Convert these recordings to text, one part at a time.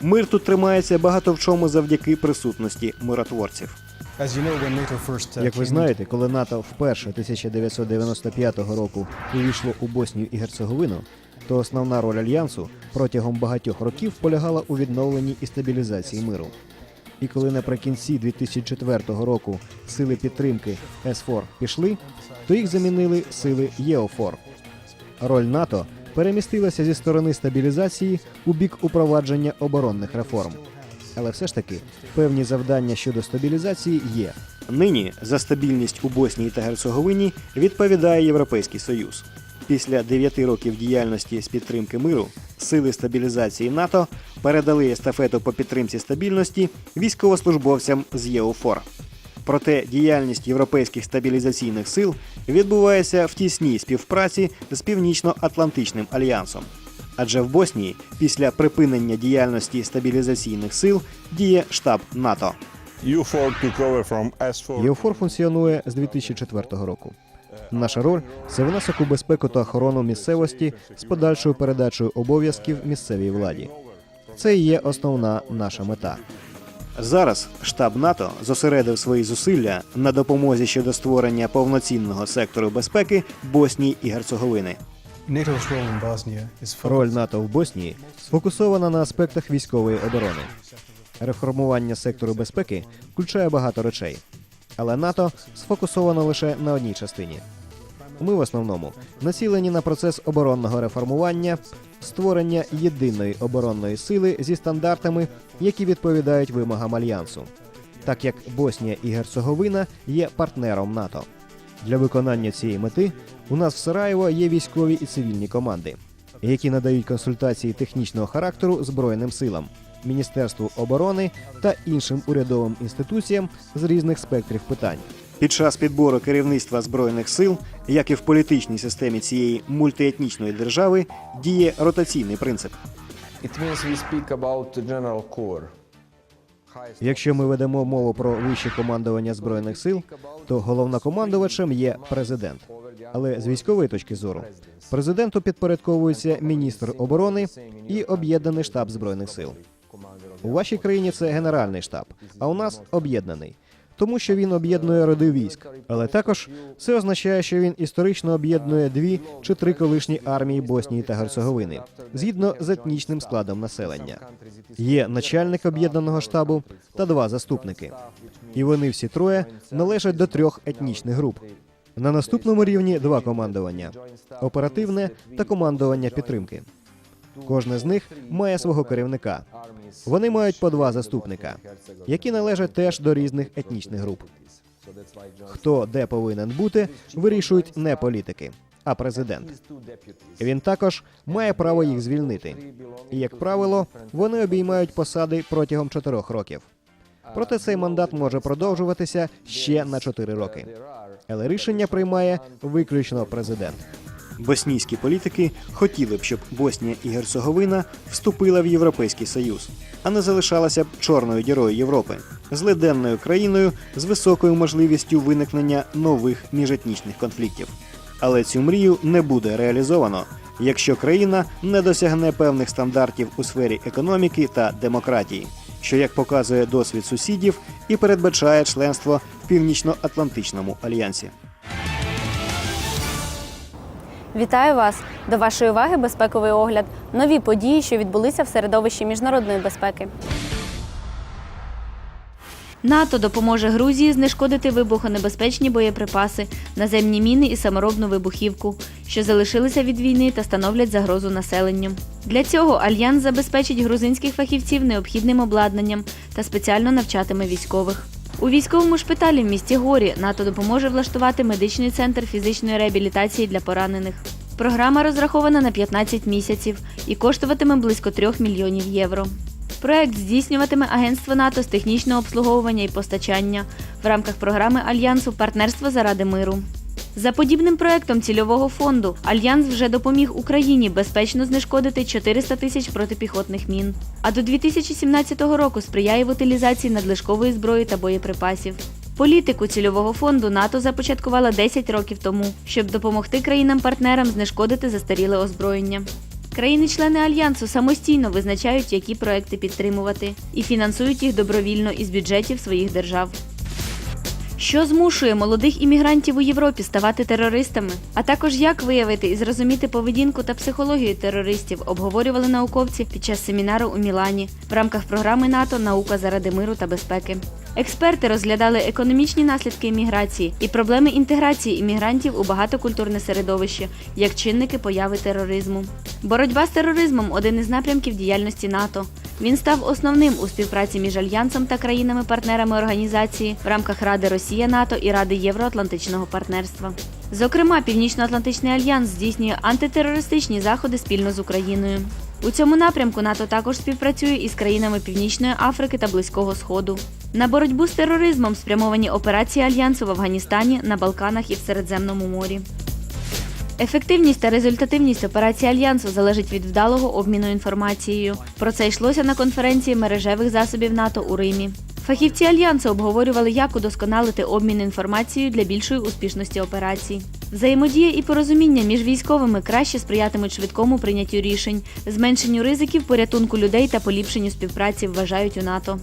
Мир тут тримається багато в чому завдяки присутності миротворців. Як ви знаєте, коли НАТО вперше 1995 року увійшло у Боснію і Герцеговину, то основна роль альянсу протягом багатьох років полягала у відновленні і стабілізації миру. І коли наприкінці 2004 року сили підтримки СФОР пішли, то їх замінили сили ЄОФОР. Роль НАТО перемістилася зі сторони стабілізації у бік упровадження оборонних реформ. Але все ж таки певні завдання щодо стабілізації є. Нині за стабільність у Боснії та Герцеговині відповідає Європейський Союз. Після 9 років діяльності з підтримки миру сили стабілізації НАТО передали естафету по підтримці стабільності військовослужбовцям з ЄУФОР. Проте діяльність європейських стабілізаційних сил відбувається в тісній співпраці з Північно-Атлантичним альянсом. Адже в Боснії після припинення діяльності стабілізаційних сил діє штаб НАТО. U4 took over from S4. ЄОФОР функціонує з 2004 року. Наша роль це внесок у безпеку та охорону місцевості з подальшою передачею обов'язків місцевій владі. Це і є основна наша мета. Зараз штаб НАТО зосередив свої зусилля на допомозі щодо створення повноцінного сектору безпеки Боснії і Герцеговини. Роль НАТО в Боснії сфокусована на аспектах військової оборони. Реформування сектору безпеки включає багато речей, але НАТО сфокусовано лише на одній частині. Ми в основному націлені на процес оборонного реформування, створення єдиної оборонної сили зі стандартами, які відповідають вимогам альянсу, так як Боснія і Герцеговина є партнером НАТО. Для виконання цієї мети у нас в Сараєво є військові і цивільні команди, які надають консультації технічного характеру Збройним силам, Міністерству оборони та іншим урядовим інституціям з різних спектрів питань. Під час підбору керівництва збройних сил, як і в політичній системі цієї мультиетнічної держави, діє ротаційний принцип. It means we speak about the general core. Якщо ми ведемо мову про вище командування збройних сил, то головнокомандувачем є президент. Але з військової точки зору президенту підпорядковується міністр оборони і об'єднаний штаб збройних сил. У вашій країні це генеральний штаб, а у нас об'єднаний. Тому що він об'єднує роди військ, але також це означає, що він історично об'єднує дві чи три колишні армії Боснії та Герцеговини згідно з етнічним складом населення. Є начальник об'єднаного штабу та два заступники. І вони всі троє належать до трьох етнічних груп. На наступному рівні два командування: оперативне та командування підтримки. Кожне з них має свого керівника. Вони мають по два заступника, які належать теж до різних етнічних груп. Хто де повинен бути, вирішують не політики, а президент. Він також має право їх звільнити. І, як правило, вони обіймають посади протягом чотирьох років. Проте цей мандат може продовжуватися ще на чотири роки. Але рішення приймає виключно президент. Боснійські політики хотіли б, щоб Боснія і Герцеговина вступила в Європейський Союз, а не залишалася б чорною дірою Європи, злиденною країною з високою можливістю виникнення нових міжетнічних конфліктів. Але цю мрію не буде реалізовано, якщо країна не досягне певних стандартів у сфері економіки та демократії, що, як показує досвід сусідів, і передбачає членство в Північно-Атлантичному альянсі. Вітаю вас! До вашої уваги безпековий огляд. Нові події, що відбулися в середовищі міжнародної безпеки. НАТО допоможе Грузії знешкодити вибухонебезпечні боєприпаси, наземні міни і саморобну вибухівку, що залишилися від війни та становлять загрозу населенню. Для цього альянс забезпечить грузинських фахівців необхідним обладнанням та спеціально навчатиме військових. У військовому шпиталі в місті Горі НАТО допоможе влаштувати медичний центр фізичної реабілітації для поранених. Програма розрахована на 15 місяців і коштуватиме близько 3 мільйонів євро. Проект здійснюватиме агентство НАТО з технічного обслуговування і постачання в рамках програми Альянсу Партнерство заради миру. За подібним проектом цільового фонду Альянс вже допоміг Україні безпечно знешкодити 400 тисяч протипіхотних мін. А до 2017 року сприяє в утилізації надлишкової зброї та боєприпасів. Політику цільового фонду НАТО започаткувала 10 років тому, щоб допомогти країнам-партнерам знешкодити застаріле озброєння. Країни-члени альянсу самостійно визначають, які проекти підтримувати, і фінансують їх добровільно із бюджетів своїх держав. Що змушує молодих іммігрантів у Європі ставати терористами? А також як виявити і зрозуміти поведінку та психологію терористів, обговорювали науковці під час семінару у Мілані в рамках програми НАТО Наука заради миру та безпеки. Експерти розглядали економічні наслідки імміграції і проблеми інтеграції іммігрантів у багатокультурне середовище як чинники появи тероризму. Боротьба з тероризмом один із напрямків діяльності НАТО. Він став основним у співпраці між альянсом та країнами-партнерами організації в рамках Ради Росія НАТО і Ради Євроатлантичного партнерства. Зокрема, Північно-Атлантичний альянс здійснює антитерористичні заходи спільно з Україною. У цьому напрямку НАТО також співпрацює із країнами Північної Африки та Близького Сходу. На боротьбу з тероризмом спрямовані операції альянсу в Афганістані, на Балканах і в Середземному морі. Ефективність та результативність операції альянсу залежить від вдалого обміну інформацією. Про це йшлося на конференції мережевих засобів НАТО у Римі. Фахівці альянсу обговорювали, як удосконалити обмін інформацією для більшої успішності операцій. Взаємодія і порозуміння між військовими краще сприятимуть швидкому прийняттю рішень, зменшенню ризиків, порятунку людей та поліпшенню співпраці вважають у НАТО.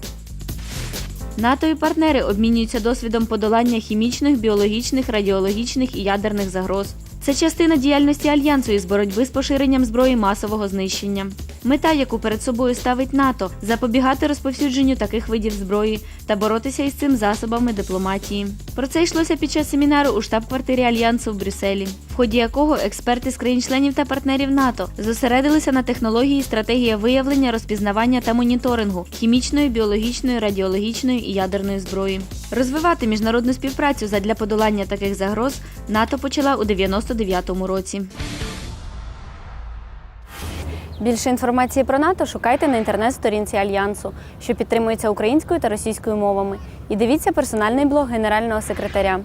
НАТО і партнери обмінюються досвідом подолання хімічних, біологічних, радіологічних і ядерних загроз. Це частина діяльності альянсу із боротьби з поширенням зброї масового знищення. Мета, яку перед собою ставить НАТО, запобігати розповсюдженню таких видів зброї та боротися із цим засобами дипломатії. Про це йшлося під час семінару у штаб-квартирі альянсу в Брюсселі, в ході якого експерти з країн-членів та партнерів НАТО зосередилися на технології стратегія виявлення, розпізнавання та моніторингу хімічної, біологічної, радіологічної і ядерної зброї. Розвивати міжнародну співпрацю задля подолання таких загроз НАТО почала у 99-му році. Більше інформації про НАТО шукайте на інтернет-сторінці Альянсу, що підтримується українською та російською мовами. І дивіться персональний блог генерального секретаря.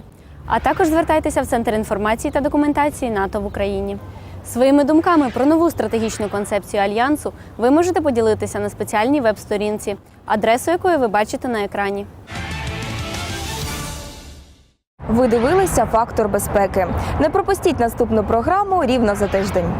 А також звертайтеся в Центр інформації та документації НАТО в Україні. Своїми думками про нову стратегічну концепцію альянсу ви можете поділитися на спеціальній веб-сторінці, адресу якої ви бачите на екрані. Ви дивилися фактор безпеки. Не пропустіть наступну програму рівно за тиждень.